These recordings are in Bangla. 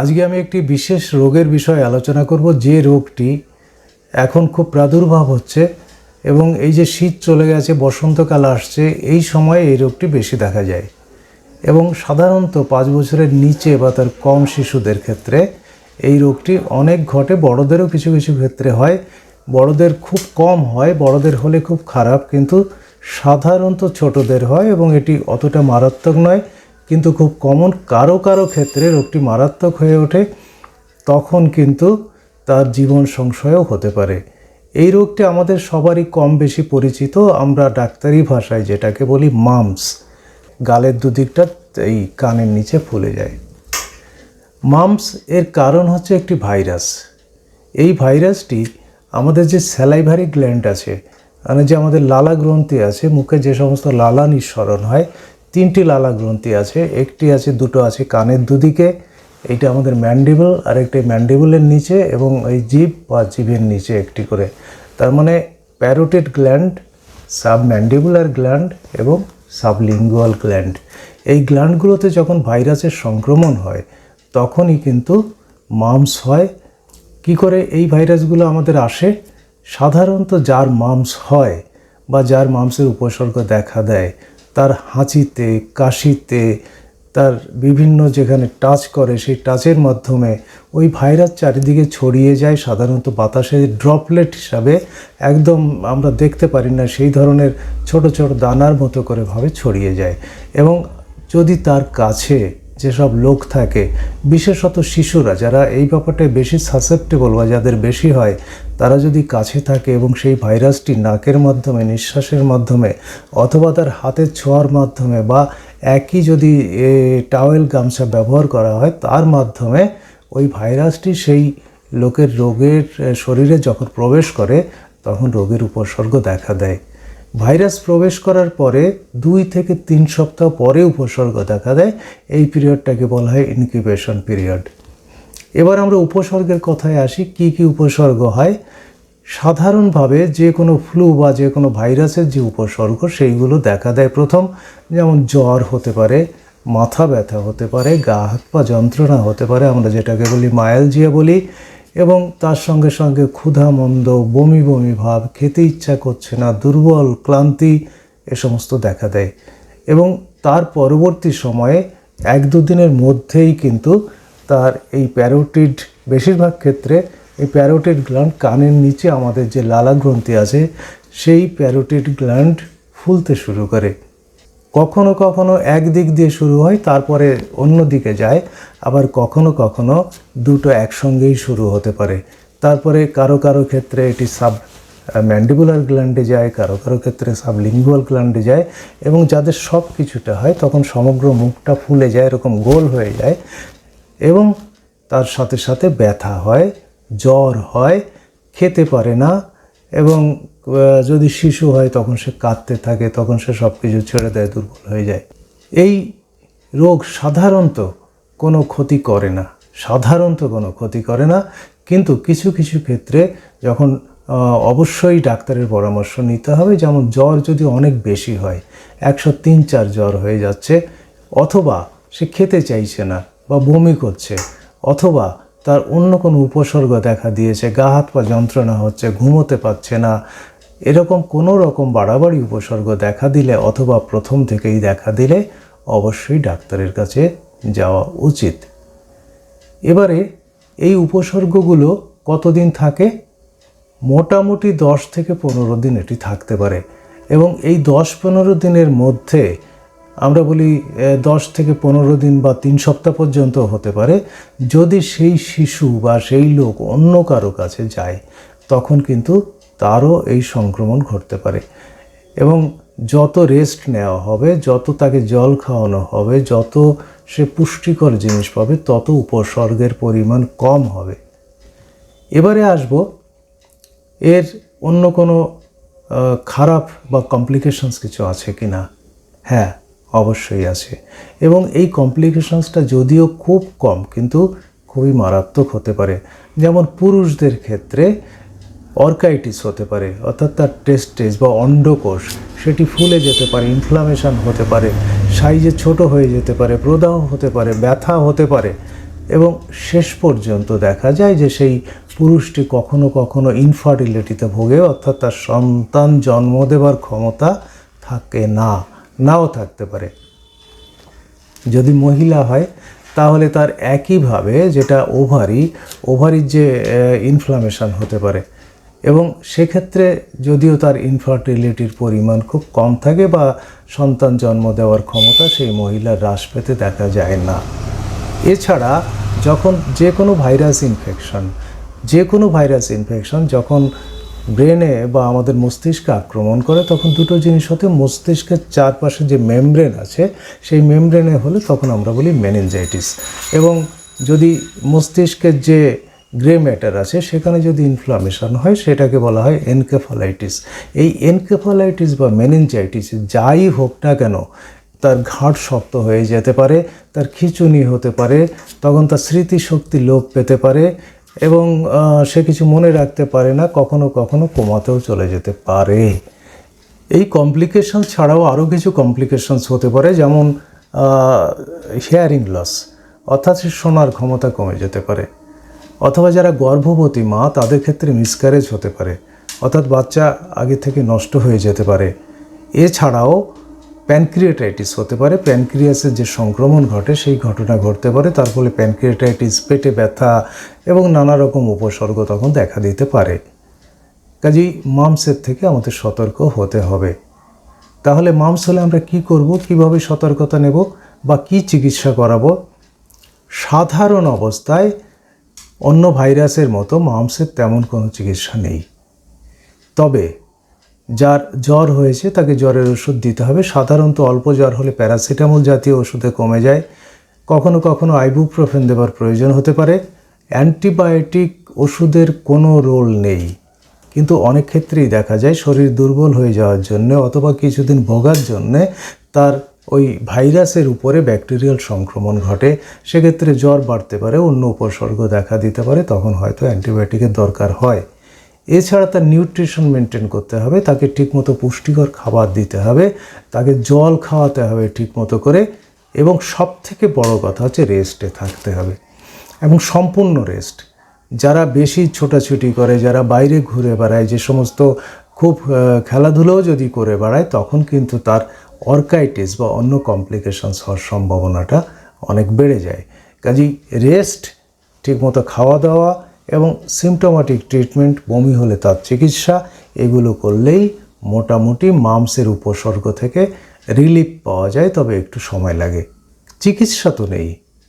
আজকে আমি একটি বিশেষ রোগের বিষয়ে আলোচনা করব। যে রোগটি এখন খুব প্রাদুর্ভাব হচ্ছে এবং এই যে শীত চলে গেছে, বসন্তকাল আসছে, এই সময়ে এই রোগটি বেশি দেখা যায়। এবং সাধারণত পাঁচ বছরের নিচে বা তার কম শিশুদের ক্ষেত্রে এই রোগটি অনেক ঘটে। বড়দেরও কিছু কিছু ক্ষেত্রে হয়। বড়দের খুব কম হয়, বড়দের হলে খুব খারাপ, কিন্তু সাধারণত ছোটদের হয় এবং এটি অতটা মারাত্মক নয়। কিন্তু খুব কমন কারও কারও ক্ষেত্রে রোগটি মারাত্মক হয়ে ওঠে, তখন কিন্তু তার জীবন সংশয়ও হতে পারে। এই রোগটি আমাদের সবারই কম বেশি পরিচিত, আমরা ডাক্তারি ভাষায় যেটাকে বলি মামস, গালের দুদিকটা এই কানের নিচে ফুলে যায়। মামস এর কারণ হচ্ছে একটি ভাইরাস। এই ভাইরাসটি আমাদের যে স্যালাইভারি গ্ল্যান্ড আছে মানে যে আমাদের লালা গ্রন্থি আছে, মুখে যে সমস্ত লালা নিঃসরণ হয় তিনটি লালা গ্রন্থি আছে, একটি আছে, দুটো আছে কানের দুদিকে, এইটা আমাদের ম্যান্ডিবল আর একটি ম্যান্ডিবলের নিচে এবং এই জিভ বা জিভের নিচে একটি করে। তার মানে parotid gland sub submandibular gland এবং সাবলিঙ্গুয়াল গ্ল্যান্ড। এই গ্ল্যান্ডগুলোতে যখন ভাইরাসের সংক্রমণ হয়, তখনই কিন্তু মামস হয়। কি করে এই ভাইরাসগুলো আমাদের আসে? সাধারণত যার মামস হয় বা যার মাংসের উপসর্গ দেখা দেয় তার হাঁচিতে, কাশিতে, তার বিভিন্ন যেখানে টাচ করে, সেই টাচের মাধ্যমে ওই ভাইরাস চারিদিকে ছড়িয়ে যায়, সাধারণত বাতাসে ড্রপলেট হিসাবে। একদম আমরা দেখতে পারি না, সেই ধরনের ছোট ছোট দানার মতো করে ভাবে ছড়িয়ে যায়। এবং যদি তার কাছে যেসব লোক থাকে, বিশেষত শিশুরা যারা এই ব্যাপারটায় বেশি সাসেপ্টেবল বা যাদের বেশি হয়, তারা যদি কাছে থাকে এবং সেই ভাইরাসটি নাকের মাধ্যমে, নিঃশ্বাসের মাধ্যমে অথবা তার হাতের ছোঁয়ার মাধ্যমে বা একই যদি টাওয়েল গামছা ব্যবহার করা হয়, তার মাধ্যমে ওই ভাইরাসটি সেই লোকের রোগের শরীরে যখন প্রবেশ করে, তখন রোগের উপসর্গ দেখা দেয়। ভাইরাস প্রবেশ করার পরে দুই থেকে তিন সপ্তাহ পরে উপসর্গ দেখা দেয়। এই পিরিয়ডটাকে বলা হয় ইনকিউবেশন পিরিয়ড। এবার আমরা উপসর্গের কথায় আসি, কি কি উপসর্গ হয়? সাধারণভাবে যে কোনো ফ্লু বা যে কোনো ভাইরাসের যে উপসর্গ, সেইগুলো দেখা দেয় প্রথম। যেমন জ্বর হতে পারে, মাথা ব্যথা হতে পারে, গা হাত পা যন্ত্রণা হতে পারে, আমরা যেটাকে বলি মায়ালজিয়া বলি। এবং তার সঙ্গে সঙ্গে ক্ষুধা, মন্দ, বমি বমি ভাব, খেতে ইচ্ছা করছে না, দুর্বল, ক্লান্তি, এ সমস্ত দেখা দেয়। এবং তার পরবর্তী সময়ে এক দুদিনের মধ্যেই কিন্তু তার এই প্যারোটিড, বেশিরভাগ ক্ষেত্রে এই প্যারোটিড গ্ল্যান্ড কানের নিচে আমাদের যে লালা গ্রন্থি আছে, সেই প্যারোটিড গ্ল্যান্ড ফুলতে শুরু করে। কখনো কখনো এক দিক দিয়ে শুরু হয়, তারপরে অন্য দিকে যায়। আবার কখনো কখনো দুটো একসঙ্গেই শুরু হতে পারে। তারপরে কারও কারও ক্ষেত্রে এটি সাব ম্যান্ডিবুলার গ্ল্যান্ডে যায়, কারও কারও ক্ষেত্রে সাবলিঙ্গুয়াল গ্ল্যান্ডে যায় এবং যাদের সব কিছুটা হয়, তখন সমগ্র মুখটা ফুলে যায়, এরকম গোল হয়ে যায় এবং তার সাথে সাথে ব্যথা হয়, জ্বর হয়, খেতে পারে না এবং যদি শিশু হয় তখন সে কাঁদতে থাকে, তখন সে সব কিছু ছেড়ে দেয়, দুর্বল হয়ে যায়। এই রোগ সাধারণত কোনো ক্ষতি করে না। সাধারণত কোনো ক্ষতি করে না। কিন্তু কিছু কিছু ক্ষেত্রে যখন অবশ্যই ডাক্তারের পরামর্শ নিতে হবে, যেমন জ্বর যদি অনেক বেশি হয়, একশো তিন চার জ্বর হয়ে যাচ্ছে, অথবা সে খেতে চাইছে না বা বমি করছে, অথবা তার অন্য কোনো উপসর্গ দেখা দিয়েছে। গা হাত পা যন্ত্রণা হচ্ছে, ঘুমোতে পারছে না। এরকম কোনো রকম বাড়াবাড়ি উপসর্গ দেখা দিলে অথবা প্রথম থেকেই দেখা দিলে অবশ্যই ডাক্তারের কাছে যাওয়া উচিত। এবারে এই উপসর্গগুলো কতদিন থাকে? মোটামুটি দশ থেকে পনেরো দিন এটি থাকতে পারে এবং এই দশ পনেরো দিনের মধ্যে আমরা বলি দশ থেকে পনেরো দিন বা তিন সপ্তাহ পর্যন্ত হতে পারে। যদি সেই শিশু বা সেই লোক অন্য কারও কাছে যায়, তখন কিন্তু তারও এই সংক্রমণ ঘটতে পারে। এবং যত রেস্ট নেওয়া হবে, যত তাকে জল খাওয়ানো হবে, যত সে পুষ্টিকর জিনিস পাবে, তত উপসর্গের পরিমাণ কম হবে। এবারে আসব, এর অন্য কোনো খারাপ বা কমপ্লিকেশনস কিছু আছে কি না হ্যাঁ অবশ্যই আছে। এবং এই কমপ্লিকেশনসটা যদিও খুব কম, কিন্তু খুবই মারাত্মক হতে পারে। যেমন পুরুষদের ক্ষেত্রে অর্কাইটিস হতে পারে, অর্থাৎ তার টেস্টেজ বা অন্ডকোষ, সেটি ফুলে যেতে পারে ইনফ্লামেশন হতে পারে, সাইজে ছোট হয়ে যেতে পারে, প্রদাহ হতে পারে, ব্যথা হতে পারে। এবং শেষ পর্যন্ত দেখা যায় যে সেই পুরুষটি কখনো কখনো ইনফার্টিলিটিতে ভোগে, অর্থাৎ তার সন্তান জন্ম দেবার ক্ষমতা থাকে না। নাও থাকতে পারে। যদি মহিলা হয়, তাহলে তার একইভাবে যেটা ওভারি, ওভারির যে ইনফ্লামেশন হতে পারে। এবং সেক্ষেত্রে যদিও তার ইনফার্টিলিটির পরিমাণ খুব কম থাকে বা সন্তান জন্ম দেওয়ার ক্ষমতা সেই মহিলার হ্রাস পেতে দেখা যায় না। এছাড়া যখন যে কোনো ভাইরাস ইনফেকশন যে কোনো ভাইরাস ইনফেকশন যখন ব্রেনে বা আমাদের মস্তিষ্কে আক্রমণ করে, তখন দুটো জিনিস হতে মস্তিষ্কের চারপাশে যে মেমব্রেন আছে, সেই মেমব্রেনে হলে তখন আমরা বলি মেনিনজাইটিস এবং যদি মস্তিষ্কের যে গ্রে ম্যাটার আছে, সেখানে যদি ইনফ্লামেশন হয়, সেটাকে বলা হয় এনকেফালাইটিস এই এনকেফালাইটিস বা মেনিনজাইটিস যাই হোক না কেন, তার ঘাট শক্ত হয়ে যেতে পারে, তার খিচুনি হতে পারে, তখন তার স্মৃতিশক্তি লোপ পেতে পারে এবং সে কিছু মনে রাখতে পারে না, কখনো কখনো কোমাতেও চলে যেতে পারে। এই কমপ্লিকেশন ছাড়াও আরও কিছু কমপ্লিকেশনস হতে পারে, যেমন হিয়ারিং লস অর্থাৎ সে শোনার ক্ষমতা কমে যেতে পারে। অথবা যারা গর্ভবতী মা, তাদের ক্ষেত্রে মিসক্যারেজ হতে পারে, অর্থাৎ বাচ্চা আগে থেকে নষ্ট হয়ে যেতে পারে। এছাড়াও প্যানক্রিয়েটাইটিস হতে পারে। প্যানক্রিয়াসের যে সংক্রমণ ঘটে, সেই ঘটনা ঘটতে পারে। তার ফলে প্যানক্রিয়েটাইটিস, পেটে ব্যথা এবং নানা রকম উপসর্গ তখন দেখা দিতে পারে। কাজেই মামসের থেকে আমাদের সতর্ক হতে হবে। তাহলে মামস হলে আমরা কি করব? কীভাবে সতর্কতা নেব বা কি চিকিৎসা করাবো? সাধারণ অবস্থায় অন্য ভাইরাসের মতো মামসের তেমন কোনো চিকিৎসা নেই। তবে যার জ্বর হয়েছে তাকে জ্বরের ওষুধ দিতে হবে। সাধারণত অল্প জ্বর হলে প্যারাসিটামল জাতীয় ওষুধে কমে যায়। কখনো কখনো আইবুপ্রোফেন দেওয়ার প্রয়োজন হতে পারে। অ্যান্টিবায়োটিক ওষুধের কোনো রোল নেই। কিন্তু অনেক ক্ষেত্রেই দেখা যায় শরীর দুর্বল হয়ে যাওয়ার জন্য অথবা কিছুদিন ভোগার জন্যে তার ওই ভাইরাসের উপরে ব্যাকটেরিয়াল সংক্রমণ ঘটে। সেক্ষেত্রে জ্বর বাড়তে পারে, অন্য উপসর্গ দেখা দিতে পারে, তখন হয়তো অ্যান্টিবায়োটিকের দরকার হয়। এছাড়া তার নিউট্রিশন মেনটেন করতে হবে, তাকে ঠিকমতো পুষ্টিকর খাবার দিতে হবে, তাকে জল খাওয়াতে হবে ঠিকমতো করে, এবং সব থেকে বড় কথা হচ্ছে রেস্টে থাকতে হবে, এবং সম্পূর্ণ রেস্ট যারা বেশি ছোটাছুটি করে, যারা বাইরে ঘুরে বেড়ায়, যে সমস্ত খুব খেলাধুলোও যদি করে বেড়ায়, তখন কিন্তু তার অর্কাইটিস বা অন্য কমপ্লিকেশনস হওয়ার সম্ভাবনাটা অনেক বেড়ে যায়। কাজেই রেস্ট ঠিকমতো খাওয়া দাওয়া এবং সিমটোমেটিক ট্রিটমেন্ট বমি হলে তার চিকিৎসা, এগুলো করলেই মোটামুটি মামসের উপসর্গ থেকে রিলিফ পাওয়া যায়, তবে একটু সময় লাগে। চিকিৎসা তো নেই,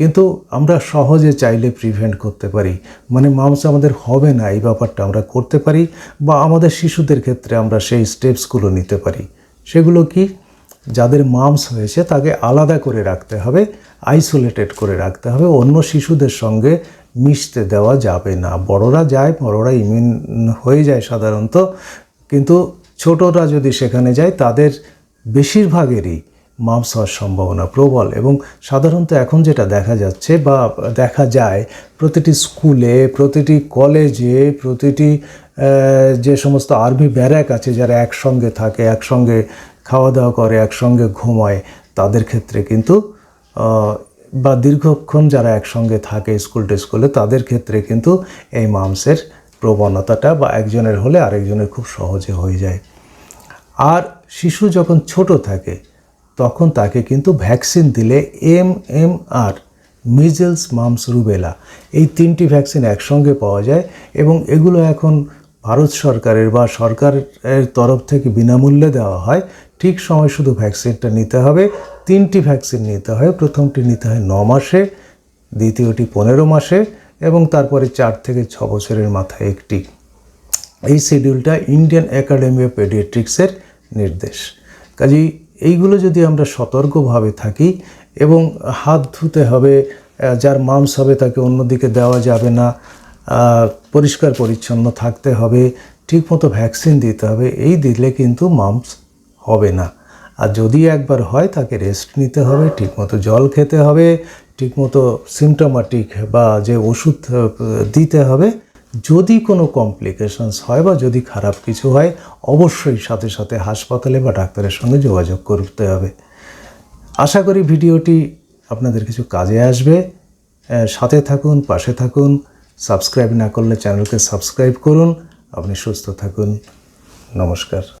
কিন্তু আমরা সহজে চাইলে প্রিভেন্ট করতে পারি। মানে মামস আমাদের হবে না, এই ব্যাপারটা আমরা করতে পারি বা আমাদের শিশুদের ক্ষেত্রে আমরা সেই স্টেপসগুলো নিতে পারি। সেগুলো কি? যাদের মামস হয়েছে তাকে আলাদা করে রাখতে হবে আইসোলেটেড করে রাখতে হবে। অন্য শিশুদের সঙ্গে মিশতে দেওয়া যাবে না। বড়রা যায়, বড়রা ইমিউন হয়ে যায় সাধারণত। কিন্তু ছোটরা যদি সেখানে যায়, তাদের বেশিরভাগেরই মামস হওয়ার সম্ভাবনা প্রবল এবং সাধারণত এখন যেটা দেখা যাচ্ছে বা দেখা যায়, প্রতিটি স্কুলে, প্রতিটি কলেজে, প্রতিটি যে সমস্ত আর্মি ব্যারাক আছে যারা একসঙ্গে থাকে, একসঙ্গে খাওয়া দাওয়া করে, একসঙ্গে ঘুমায়, তাদের ক্ষেত্রে কিন্তু বা দীর্ঘক্ষণ যারা একসঙ্গে থাকে স্কুল টেস্কুলে তাদের ক্ষেত্রে কিন্তু এই মামসের প্রবণতাটা বা একজনের হলে আরেকজনের খুব সহজে হয়ে যায়। আর শিশু যখন ছোট থাকে, তখন তাকে কিন্তু ভ্যাকসিন দিলে M M R measles mumps rubella এই তিনটি ভ্যাকসিন একসঙ্গে পাওয়া যায় এবং এগুলো এখন ভারত সরকারের বা সরকারের তরফ থেকে বিনামূল্যে দেওয়া হয়, ঠিক সময় শুধু ভ্যাকসিনটা নিতে হবে, তিনটি ভ্যাকসিন নিতে হয়। প্রথমটি নিতে হয় ন মাসে, দ্বিতীয়টি পনেরো মাসে এবং তারপরে চার থেকে ছ বছরের মাথায় একটি। এই শিডিউলটা ইন্ডিয়ান একাডেমি অফ পেডিয়াট্রিক্সের নির্দেশ। কাজেই এইগুলো যদি আমরা সতর্কভাবে থাকি এবং হাত ধুতে হবে যার মামস হবে তাকে অন্যদিকে দেওয়া যাবে না পরিষ্কার, পরিচ্ছন্ন থাকতে হবে, ঠিকমতো ভ্যাকসিন দিতে হবে, এই দিলে কিন্তু মামস হবে না। আর যদি একবার হয়, তাকে রেস্ট নিতে হবে, ঠিকমতো জল খেতে হবে, ঠিকমতো সিমটোমাটিক বা যে ওষুধ দিতে হবে, যদি কোনো কমপ্লিকেশনস হয় বা যদি খারাপ কিছু হয়, অবশ্যই সাথে সাথে হাসপাতালে বা ডাক্তারের সঙ্গে যোগাযোগ করতে হবে। আশা করি ভিডিওটি আপনাদের কিছু কাজে আসবে। সাথে থাকুন, পাশে থাকুন সাবস্ক্রাইব না করলে চ্যানেলকে সাবস্ক্রাইব করুন। আপনি সুস্থ থাকুন। নমস্কার।